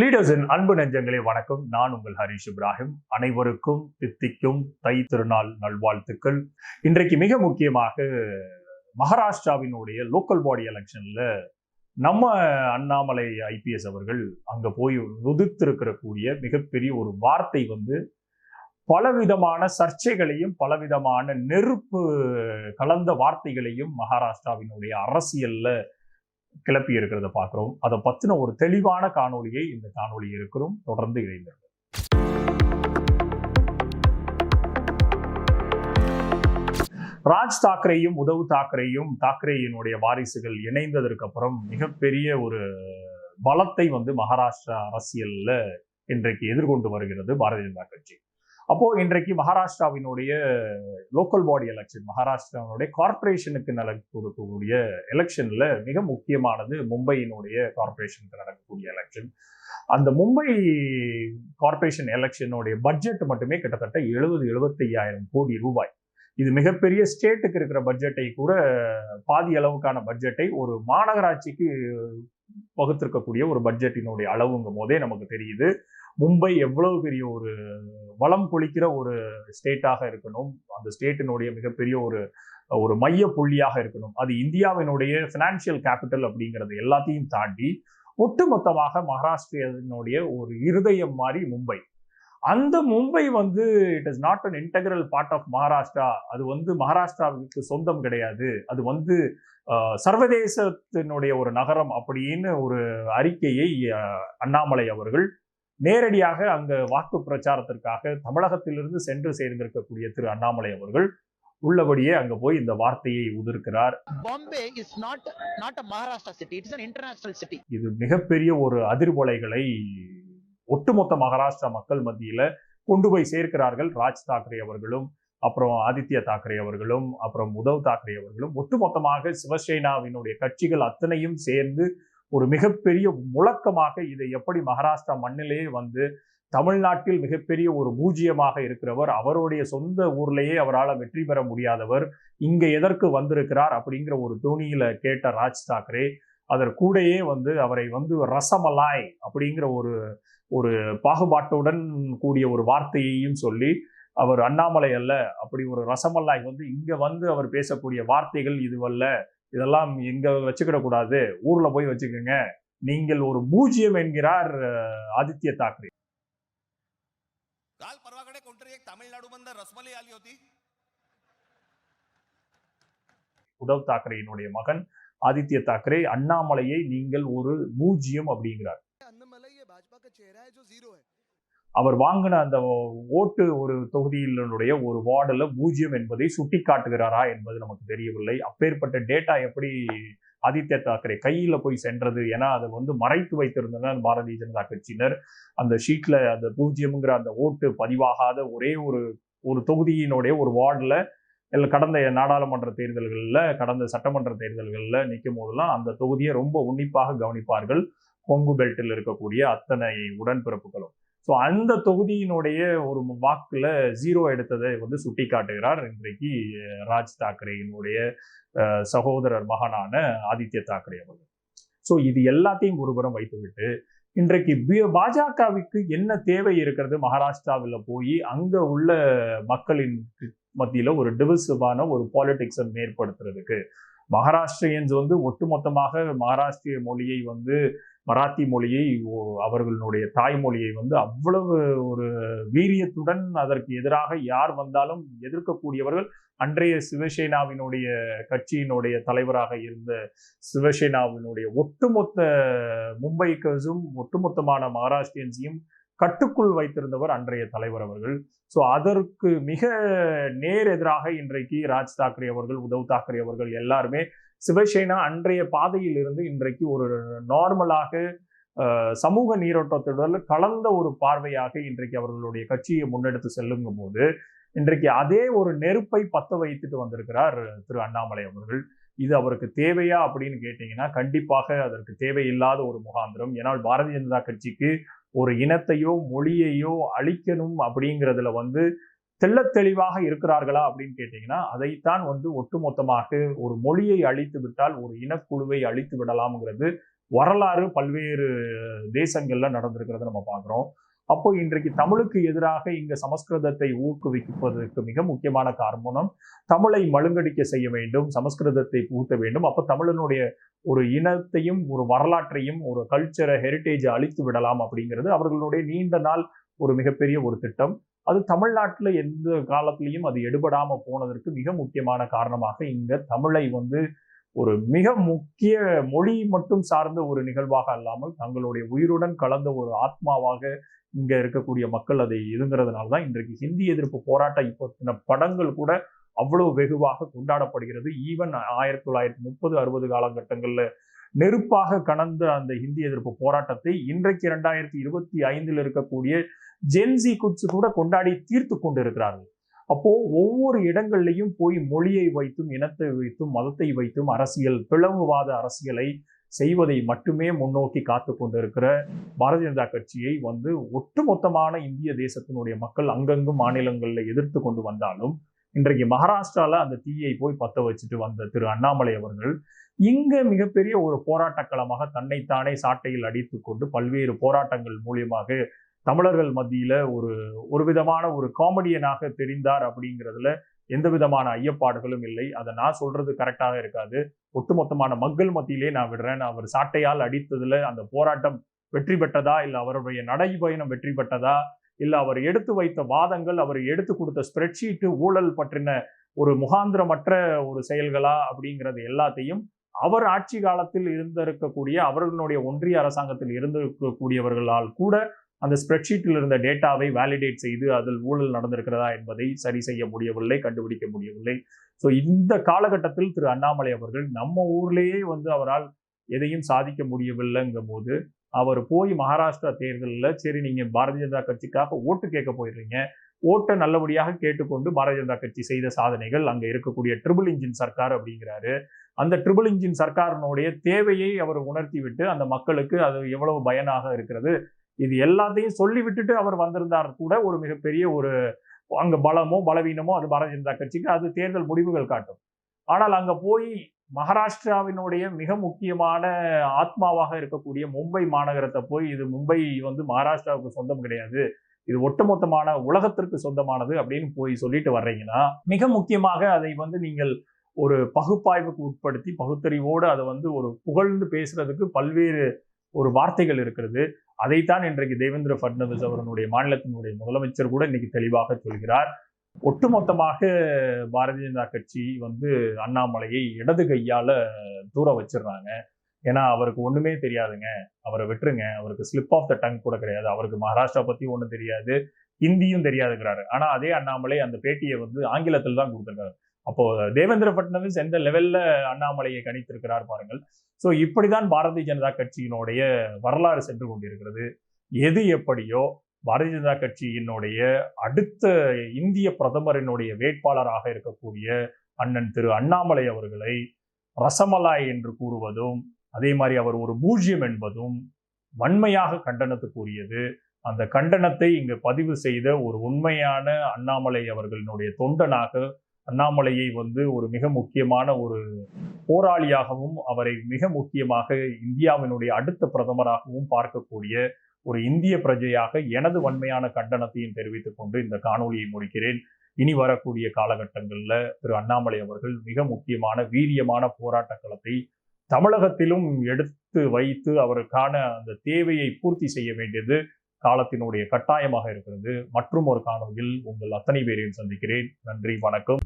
லீடர்ஸின் அன்பு நெஞ்சங்களே வணக்கம். நான் உங்கள் ஹரிஷ் இப்ராஹிம். அனைவருக்கும் தித்திக்கும் தை திருநாள் நல்வாழ்த்துக்கள். இன்றைக்கு மிக முக்கியமாக மகாராஷ்டிராவினுடைய லோக்கல் பாடி எலெக்ஷன்ல நம்ம அண்ணாமலை ஐபிஎஸ் அவர்கள் அங்க போய் உதிர்த்திருக்கிற மிகப்பெரிய ஒரு வார்த்தை வந்து பலவிதமான சர்ச்சைகளையும் பலவிதமான நெருப்பு கலந்த வார்த்தைகளையும் மகாராஷ்டிராவினுடைய அரசியலில் கிளப்பி இருக்கிறத பார்க்குறோம். அதை பத்தின ஒரு தெளிவான காணொலியை இந்த காணொலி இருக்கிறோம். தொடர்ந்து இணைந்திருக்கும் ராஜ் தாக்கரேயும் உதவு தாக்கரேயும் தாக்கரேயினுடைய வாரிசுகள் இணைந்ததற்கு அப்புறம் மிகப்பெரிய ஒரு பலத்தை வந்து மகாராஷ்டிரா அரசியல்ல இன்றைக்கு எதிர்கொண்டு வருகிறது பாரதிய ஜனதா கட்சி. அப்போ இன்றைக்கு மகாராஷ்டிராவினுடைய லோக்கல் பாடி எலெக்ஷன் மகாராஷ்டிராவினுடைய கார்பரேஷனுக்கு நடக்கக்கூடிய எலெக்ஷன்ல மிக முக்கியமானது மும்பையினுடைய கார்பரேஷனுக்கு நடக்கக்கூடிய எலெக்ஷன் அந்த மும்பை கார்பரேஷன் எலெக்ஷனுடைய பட்ஜெட் மட்டுமே கிட்டத்தட்ட எழுபது எழுபத்தி ஐயாயிரம் கோடி ரூபாய். இது மிகப்பெரிய ஸ்டேட்டுக்கு இருக்கிற பட்ஜெட்டை கூட பாதி அளவுக்கான பட்ஜெட்டை ஒரு மாநகராட்சிக்கு பகுத்திருக்கக்கூடிய ஒரு பட்ஜெட்டினுடைய அளவுங்கும் போதே நமக்கு தெரியுது. மும்பை எவ்வளவு பெரிய ஒரு வளம் கொளிக்கிற ஒரு ஸ்டேட்டாக இருக்கணும்? அந்த ஸ்டேட்டினுடைய மிகப்பெரிய ஒரு ஒரு மைய புள்ளியாக இருக்கணும். அது இந்தியாவினுடைய ஃபினான்ஷியல் கேபிட்டல் அப்படிங்கிறது எல்லாத்தையும் தாண்டி ஒட்டுமொத்தமாக மகாராஷ்டிரனுடைய ஒரு இருதயம் மாதிரி மும்பை. அந்த மும்பை வந்து it is not an integral part of Maharashtra. அது வந்து மகாராஷ்டிராவுக்கு சொந்தம் கிடையாது. அது வந்து சர்வதேசத்தினுடைய ஒரு நகரம் அப்படின்னு ஒரு அறிக்கையை அண்ணாமலை அவர்கள் நேரடியாக அங்க வாக்கு பிரச்சாரத்திற்காக தமிழகத்திலிருந்து சென்று சேர்ந்திருக்கக்கூடிய திரு அண்ணாமலை அவர்கள் உள்ளபடியே அங்க போய் இந்த வார்த்தையை உதிர்க்கிறார் is not not a Maharashtra city. It is an international city. இது மிகப்பெரிய ஒரு அதிர்வலைகளை ஒட்டுமொத்த மகாராஷ்டிரா மக்கள் மத்தியில கொண்டு போய் சேர்க்கிறார்கள் ராஜ் தாக்கரே அவர்களும் அப்புறம் ஆதித்ய தாக்கரே அவர்களும் அப்புறம் உத்தவ் தாக்கரே அவர்களும் ஒட்டுமொத்தமாக சிவசேனாவினுடைய கட்சிகள் அத்தனையும் சேர்ந்து ஒரு மிகப்பெரிய முழக்கமாக இதை எப்படி மகாராஷ்டிரா மண்ணிலேயே வந்து தமிழ்நாட்டில் மிகப்பெரிய ஒரு பூஜ்ஜியமாக இருக்கிறவர் அவருடைய சொந்த ஊர்லேயே அவரால் வெற்றி பெற முடியாதவர் இங்கே எதற்கு வந்திருக்கிறார் அப்படிங்கிற ஒரு தோணியில கேட்ட ராஜ் தாக்கரே அதற்கூடையே வந்து அவரை வந்து ரசமலாய் அப்படிங்கிற ஒரு ஒரு பாகுபாட்டுடன் கூடிய ஒரு வார்த்தையையும் சொல்லி அவர் அண்ணாமலை அல்ல அப்படி ஒரு ரசமல்லாய் வந்து இங்க வந்து அவர் பேசக்கூடிய வார்த்தைகள் இதுவல்ல இதெல்லாம் இங்க வச்சுக்கிட கூடாது ஊர்ல போய் வச்சுக்கோங்க நீங்கள் ஒரு பூஜ்ஜியம் என்கிறார் ஆதித்ய தாக்கரே काल परवाकडे कोणतरी एक तामिळनाडू बंद रसमलाई आली होती உத்தவ் தாக்கரேயினுடைய மகன் ஆதித்ய தாக்கரே அண்ணாமலையை நீங்கள் ஒரு பூஜ்ஜியம் அப்படிங்கிறார் अन्नमलाई ये भाजपा का चेहरा है जो जीरो है அவர் வாங்கின அந்த ஓட்டு ஒரு தொகுதியினுடைய ஒரு வார்டில் பூஜ்ஜியம் என்பதை சுட்டி காட்டுகிறாரா என்பது நமக்கு தெரியவில்லை. அப்பேற்பட்ட டேட்டா எப்படி ஆதித்ய தாக்கரே கையில் போய் சென்றது? ஏன்னா அதை வந்து மறைத்து வைத்திருந்தனர் பாரதிய ஜனதா கட்சியினர். அந்த ஷீட்டில் அந்த பூஜ்ஜியம்ங்கிற அந்த ஓட்டு பதிவாகாத ஒரே ஒரு ஒரு தொகுதியினுடைய ஒரு வார்டில் இல்லை கடந்த நாடாளுமன்ற தேர்தல்களில் கடந்த சட்டமன்ற தேர்தல்களில் நிற்கும் போதெல்லாம் அந்த தொகுதியை ரொம்ப உன்னிப்பாக கவனிப்பார்கள். கொங்கு பெல்ட்டில் இருக்கக்கூடிய அத்தனை உடன்பிறப்புகளும். ஸோ அந்த தொகுதியினுடைய ஒரு வாக்கில் ஜீரோ எடுத்ததை வந்து சுட்டி காட்டுகிறார் இன்றைக்கு ராஜ் தாக்கரேயினுடைய சகோதரர் மகனான ஆதித்ய தாக்கரே அவர்கள். ஸோ இது எல்லாத்தையும் ஒருபுறம் வைத்துவிட்டு இன்றைக்கு பாஜகவுக்கு என்ன தேவை இருக்கிறது? மகாராஷ்டிராவில் போய் அங்கே உள்ள மக்களின் மத்தியில் ஒரு டிவிசிவான ஒரு பாலிடிக்ஸை ஏற்படுத்துறதுக்கு மகாராஷ்டிரியன்ஸ் வந்து ஒட்டுமொத்தமாக மகாராஷ்டிரிய மொழியை வந்து மராத்தி மொழியை ஓ- அவர்களுடைய தாய்மொழியை வந்து அவ்வளவு ஒரு வீரியத்துடன் அதற்கு எதிராக யார் வந்தாலும் எதிர்க்கக்கூடியவர்கள் அன்றைய சிவசேனாவினுடைய கட்சியினுடைய தலைவராக இருந்த சிவசேனாவினுடைய ஒட்டுமொத்த மும்பைக்கர்ஸும் ஒட்டுமொத்தமான மகாராஷ்டிரியன்ஸையும் கட்டுக்குள் வைத்திருந்தவர் அன்றைய தலைவர் அவர்கள். ஸோ அதற்கு மிக நேர் எதிராக இன்றைக்கு ராஜ் தாக்கரே அவர்கள் உத்தவ் தாக்கரே அவர்கள் எல்லாருமே சிவசேனா அன்றைய பாதையில் இருந்து இன்றைக்கு ஒரு நார்மலாக சமூக நீரோட்டத்துடன் கலந்த ஒரு பார்வையாக இன்றைக்கு அவர்களுடைய கட்சியை முன்னெடுத்து செல்லுங்கும் போது இன்றைக்கு அதே ஒரு நெருப்பை பத்த வைத்துட்டு வந்திருக்கிறார் திரு அண்ணாமலை அவர்கள். இது அவருக்கு தேவையா அப்படின்னு கேட்டீங்கன்னா கண்டிப்பாக அதற்கு தேவையில்லாத ஒரு முகாந்திரம். ஏன்னால் பாரதிய ஜனதா கட்சிக்கு ஒரு இனத்தையோ மொழியையோ அழிக்கணும் அப்படிங்கிறதுல வந்து தெள்ளத் தெளிவாக இருக்கிறார்களா அப்படின்னு கேட்டீங்கன்னா அதைத்தான் வந்து ஒட்டுமொத்தமாக ஒரு மொழியை அழித்து விட்டால் ஒரு இனக்குழுவை அழித்து விடலாம்ங்கிறது வரலாறு பல்வேறு தேசங்கள்ல நடந்திருக்கிறத நம்ம பார்க்குறோம். அப்போ இன்றைக்கு தமிழுக்கு எதிராக இங்க சமஸ்கிருதத்தை ஊக்குவிப்பதற்கு மிக முக்கியமான காரணம் தமிழை மழுங்கடிக்க செய்ய வேண்டும் சமஸ்கிருதத்தை பூத்த வேண்டும். அப்போ தமிழனுடைய ஒரு இனத்தையும் ஒரு வரலாற்றையும் ஒரு கல்ச்சரை ஹெரிட்டேஜை அழித்து விடலாம் அப்படிங்கிறது அவர்களுடைய நீண்ட நாள் ஒரு மிகப்பெரிய ஒரு திட்டம். அது தமிழ்நாட்டில் எந்த காலத்திலையும் அது எடுபடாம போனதற்கு மிக முக்கியமான காரணமாக இங்க தமிழை வந்து ஒரு மிக முக்கிய மொழி மட்டும் சார்ந்த ஒரு நிகழ்வாக அல்லாமல் தங்களுடைய உயிருடன் கலந்த ஒரு ஆத்மாவாக இங்க இருக்கக்கூடிய மக்கள் அதை இருங்கிறதுனால தான் இன்றைக்கு ஹிந்தி எதிர்ப்பு போராட்டம் இப்போ படங்கள் கூட அவ்வளவு வெகுவாக கொண்டாடப்படுகிறது. ஈவன் ஆயிரத்தி தொள்ளாயிரத்தி முப்பது அறுபது காலகட்டங்களில் நெருப்பாக கலந்த அந்த ஹிந்தி எதிர்ப்பு போராட்டத்தை இன்றைக்கு இரண்டாயிரத்தி இருபத்தி ஐந்தில் இருக்கக்கூடிய ஜென்சி குட்ஸ் கூட கொண்டாடி தீர்த்து கொண்டிருக்கிறார்கள். அப்போ ஒவ்வொரு இடங்கள்லையும் போய் மொழியை வைத்தும் இனத்தை வைத்தும் மதத்தை வைத்தும் அரசியல் பிளவுவாத அரசியலை செய்வதை மட்டுமே முன்னோக்கி காத்து கொண்டிருக்கிற பாரதிய ஜனதா கட்சியை வந்து ஒட்டுமொத்தமான இந்திய தேசத்தினுடைய மக்கள் அங்கங்கும் மாநிலங்களில் எதிர்த்து கொண்டு வந்தாலும் இன்றைக்கு மகாராஷ்டிரால அந்த தீயை போய் பத்த வச்சுட்டு வந்த திரு அண்ணாமலை அவர்கள் இங்க மிகப்பெரிய ஒரு போராட்டக்களமாக தன்னைத்தானே சாட்டையில் அடித்து கொண்டு பல்வேறு போராட்டங்கள் மூலியமாக தமிழர்கள் மத்தியில் ஒரு ஒரு விதமான ஒரு காமெடியனாக தெரிந்தார் அப்படிங்கிறதுல எந்த விதமான ஐயப்பாடுகளும் இல்லை. அதை நான் சொல்றது கரெக்டாக இருக்காது. ஒட்டுமொத்தமான மக்கள் மத்தியிலே நான் விடுறேன். அவர் சாட்டையால் அடித்ததுல அந்த போராட்டம் வெற்றி பெற்றதா? இல்லை அவருடைய நடைபயணம் வெற்றி பெற்றதா? இல்லை அவர் எடுத்து வைத்த வாதங்கள் அவர் எடுத்து கொடுத்த ஸ்ப்ரெட்ஷீட்டு ஊழல் பற்றின ஒரு முகாந்திரமற்ற ஒரு செயல்களா? அப்படிங்கிறது எல்லாத்தையும் அவர் ஆட்சி காலத்தில் இருந்திருக்கக்கூடிய அவர்களுடைய ஒன்றிய அரசாங்கத்தில் இருந்திருக்கக்கூடியவர்களால் கூட அந்த ஸ்ப்ரெட்ஷீட்டில் இருந்த டேட்டாவை வேலிடேட் செய்து அதில் ஊழல் நடந்திருக்கிறதா என்பதை சரி செய்ய முடியவில்லை கண்டுபிடிக்க முடியவில்லை. ஸோ இந்த காலகட்டத்தில் திரு அண்ணாமலை அவர்கள் நம்ம ஊர்லேயே வந்து அவரால் எதையும் சாதிக்க முடியவில்லைங்கும் போது அவர் போய் மகாராஷ்டிரா தேர்தலில் சரி நீங்கள் பாரதிய ஜனதா கட்சிக்காக ஓட்டு கேட்க போயிடுறீங்க. ஓட்டை நல்லபடியாக கேட்டுக்கொண்டு பாரதிய ஜனதா கட்சி செய்த சாதனைகள் அங்கே இருக்கக்கூடிய ட்ரிபிள் இன்ஜின் சர்க்கார் அப்படிங்கிறாரு. அந்த ட்ரிபிள் இன்ஜின் சர்க்காரினுடைய தேவையை அவர் உணர்த்தி விட்டு அந்த மக்களுக்கு அது எவ்வளவு பயனாக இருக்கிறது இது எல்லாத்தையும் சொல்லி விட்டுட்டு அவர் வந்திருந்தார் கூட ஒரு மிகப்பெரிய ஒரு அங்க பலமோ பலவீனமோ அது பாரதிய ஜனதா கட்சிக்கு அது தேர்தல் முடிவுகள் காட்டும். ஆனால் அங்க போய் மகாராஷ்டிராவினுடைய மிக முக்கியமான ஆத்மாவாக இருக்கக்கூடிய மும்பை மாநகரத்தை போய் இது மும்பை வந்து மகாராஷ்டிராவுக்கு சொந்தம் கிடையாது. இது ஒட்டுமொத்தமான உலகத்திற்கு சொந்தமானது அப்படின்னு போய் சொல்லிட்டு வர்றீங்கன்னா மிக முக்கியமாக அதை வந்து நீங்கள் ஒரு பகுப்பாய்வுக்கு உட்படுத்தி பகுத்தறிவோடு அதை வந்து ஒரு புகழ்ந்து பேசுறதுக்கு பல்வேறு ஒரு வார்த்தைகள் இருக்கிறது. அதைத்தான் இன்றைக்கு தேவேந்திர பட்னவிஸ் அவர்களுடைய மாநிலத்தினுடைய முதலமைச்சர் கூட இன்னைக்கு தெளிவாக சொல்கிறார். ஒட்டுமொத்தமாக பாரதிய ஜனதா கட்சி வந்து அண்ணாமலையை இடது கையால தூர வச்சிடுறாங்க. ஏன்னா அவருக்கு ஒண்ணுமே தெரியாதுங்க. அவரை விட்டுருங்க. அவருக்கு ஸ்லிப் ஆஃப் த டங் கூட கிடையாது. அவருக்கு மகாராஷ்டிரா பத்தி ஒன்றும் தெரியாது. ஹிந்தியும் தெரியாதுங்கிறாரு. ஆனா அதே அண்ணாமலை அந்த பேட்டியை வந்து ஆங்கிலத்தில் தான் கொடுத்துருக்காரு. அப்போ தேவேந்திர பட்னவிஸ் எந்த லெவல்ல அண்ணாமலையை கணித்திருக்கிறார் பாருங்கள். ஸோ இப்படிதான் பாரதிய ஜனதா கட்சியினுடைய வரலாறு சென்று கொண்டிருக்கிறது. எது எப்படியோ பாரதிய ஜனதா கட்சியினுடைய அடுத்த இந்திய பிரதமரினுடைய வேட்பாளராக இருக்கக்கூடிய அண்ணன் திரு அண்ணாமலை அவர்களை ரசமலாய் என்று கூறுவதும் அதே மாதிரி அவர் ஒரு பூஜ்யம் என்பதும் வன்மையாக கண்டனத்துக்குரியது. அந்த கண்டனத்தை இங்கு பதிவு செய்த ஒரு உண்மையான அண்ணாமலை அவர்களினுடைய தொண்டனாக அண்ணாமலையை வந்து ஒரு மிக முக்கியமான ஒரு போராளியாகவும் அவரை மிக முக்கியமாக இந்தியாவினுடைய அடுத்த பிரதமராகவும் பார்க்கக்கூடிய ஒரு இந்திய பிரஜையாக எனது வன்மையான கண்டனத்தையும் தெரிவித்துக் கொண்டு இந்த காணொலியை முடிக்கிறேன். இனி வரக்கூடிய காலகட்டங்களில் திரு அண்ணாமலை அவர்கள் மிக முக்கியமான வீரியமான போராட்ட களத்தை தமிழகத்திலும் எடுத்து வைத்து அவருக்கான அந்த தேவையை பூர்த்தி செய்ய வேண்டியது காலத்தினுடைய கட்டாயமாக இருக்கிறது. மற்றும் ஒரு காணொலியில் உங்கள் அத்தனை பேரையும் சந்திக்கிறேன். நன்றி வணக்கம்.